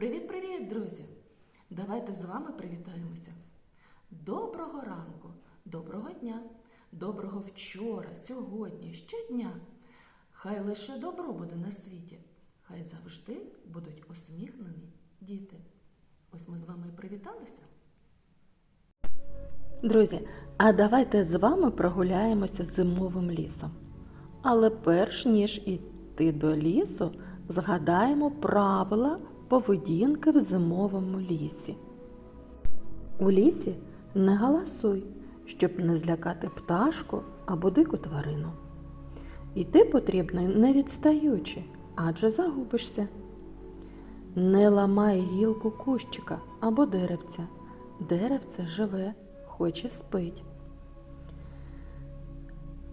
Привіт-привіт, друзі! Давайте з вами привітаємося. Доброго ранку, доброго дня, доброго вчора, сьогодні, щодня. Хай лише добро буде на світі, хай завжди будуть усміхнені діти. Ось ми з вами і привіталися. Друзі, а давайте з вами прогуляємося зимовим лісом. Але перш ніж іти до лісу, згадаємо правила поведінки в зимовому лісі. У лісі не галасуй, щоб не злякати пташку або дику тварину. Йти потрібно не відстаючи, адже загубишся. Не ламай гілку кущика або деревця. Деревце живе, хоч і спить.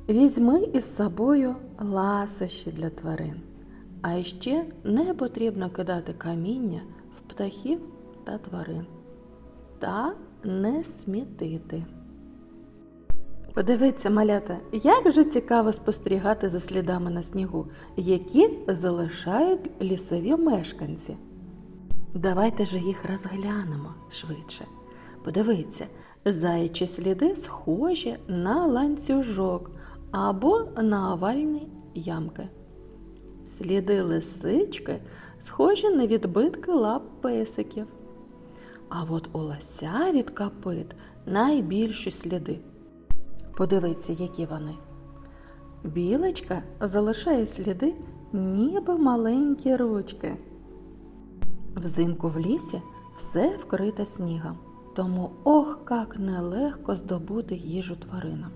Візьми із собою ласощі для тварин. А ще не потрібно кидати каміння в птахів та тварин. Та не смітити. Подивіться, малята, як же цікаво спостерігати за слідами на снігу, які залишають лісові мешканці. Давайте же їх розглянемо швидше. Подивіться, заячі сліди схожі на ланцюжок або на овальні ямки. Сліди лисички схожі на відбитки лап песиків. А от у лося від копит найбільші сліди. Подивіться, які вони. Білочка залишає сліди, ніби маленькі ручки. Взимку в лісі все вкрите снігом, тому ох, як нелегко здобути їжу тваринам.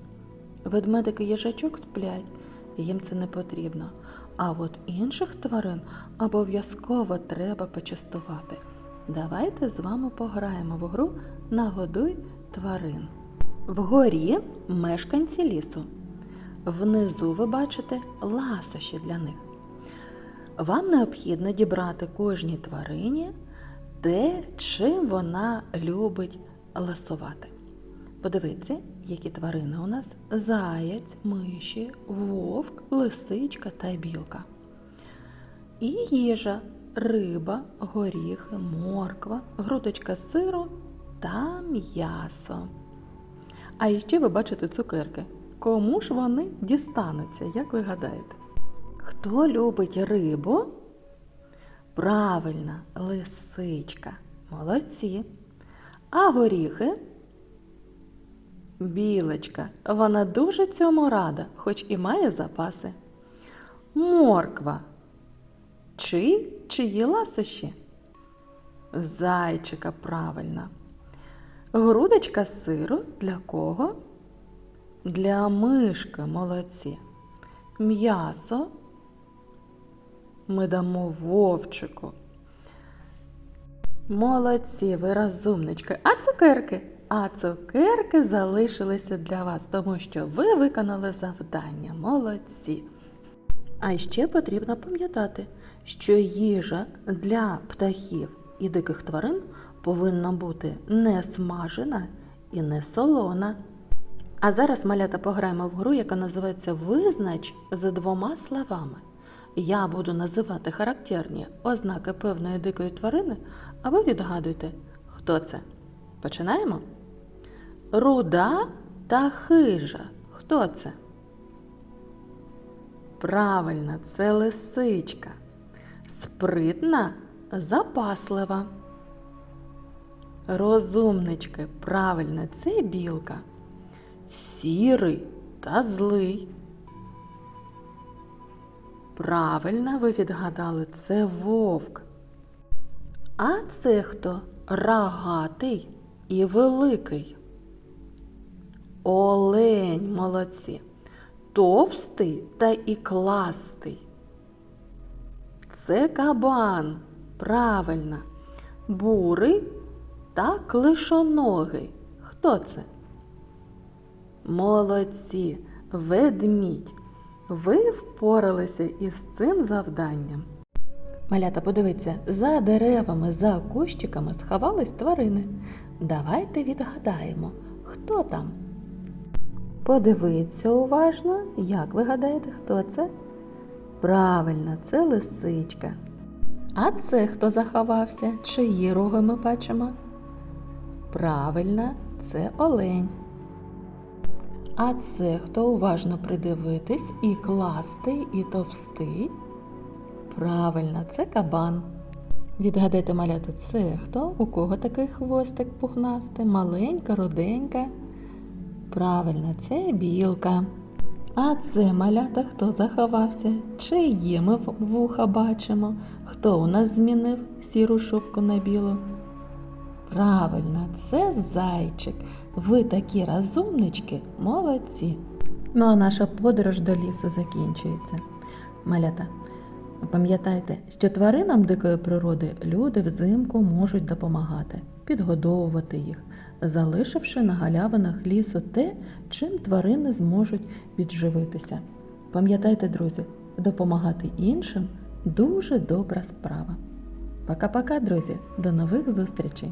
Ведмедики їжачок сплять, їм це не потрібно. А от інших тварин обов'язково треба почастувати. Давайте з вами пограємо в гру Нагодуй тварин. Вгорі мешканці лісу. Внизу ви бачите ласощі для них. Вам необхідно дібрати кожній тварині те, чим вона любить ласувати. Подивіться, які тварини у нас: заяць, миші, вовк, лисичка та білка. І їжа, риба, горіхи, морква, грудочка сиру та м'ясо. А ще ви бачите цукерки. Кому ж вони дістануться, як ви гадаєте? Хто любить рибу? Правильно, лисичка. Молодці. А горіхи? Білочка. Вона дуже цьому рада, хоч і має запаси. Морква. Чи чиї ласощі? Зайчика правильно. Грудочка сиру для кого? Для мишки молодці. М'ясо ми дамо вовчику. Молодці, ви розумнички. А цукерки? А цукерки залишилися для вас, тому що ви виконали завдання. Молодці. А ще потрібно пам'ятати, що їжа для птахів і диких тварин повинна бути не смажена і не солона. А зараз малята пограємо в гру, яка називається Визнач за двома словами. Я буду називати характерні ознаки певної дикої тварини, а ви відгадуйте, хто це. Починаємо? Руда та хижа. Хто це? Правильно, це лисичка. Спритна, запаслива. Розумнички, правильно, це білка. Сірий та злий. Правильно ви відгадали, це вовк. А це хто? Рогатий і великий. Олень молодці. Товстий та ікластий. Це кабан. Правильно. Бурий та клишоногий. Хто це? Молодці, ведмідь. Ви впоралися із цим завданням. Малята, подивіться, за деревами, за кущиками сховались тварини. Давайте відгадаємо, хто там. Подивіться уважно, як ви гадаєте, хто це? Правильно, це лисичка. А це хто заховався? Чиї роги ми бачимо? Правильно, це олень. А це хто уважно придивитись і кластий, і товстий? Правильно, це кабан. Відгадайте, малята, це хто? У кого такий хвостик пухнастий? Маленька, руденька? Правильно, це білка. А це малята хто заховався? Чиє ми вуха бачимо? Хто у нас змінив сіру шубку на білу? Правильно, це зайчик. Ви такі розумнички, молодці. Ну а наша подорож до лісу закінчується. Малята, пам'ятайте, що тваринам дикої природи люди взимку можуть допомагати, підгодовувати їх, залишивши на галявинах лісу те, чим тварини зможуть підживитися. Пам'ятайте, друзі, допомагати іншим дуже добра справа. Пока-пока, друзі, до нових зустрічей!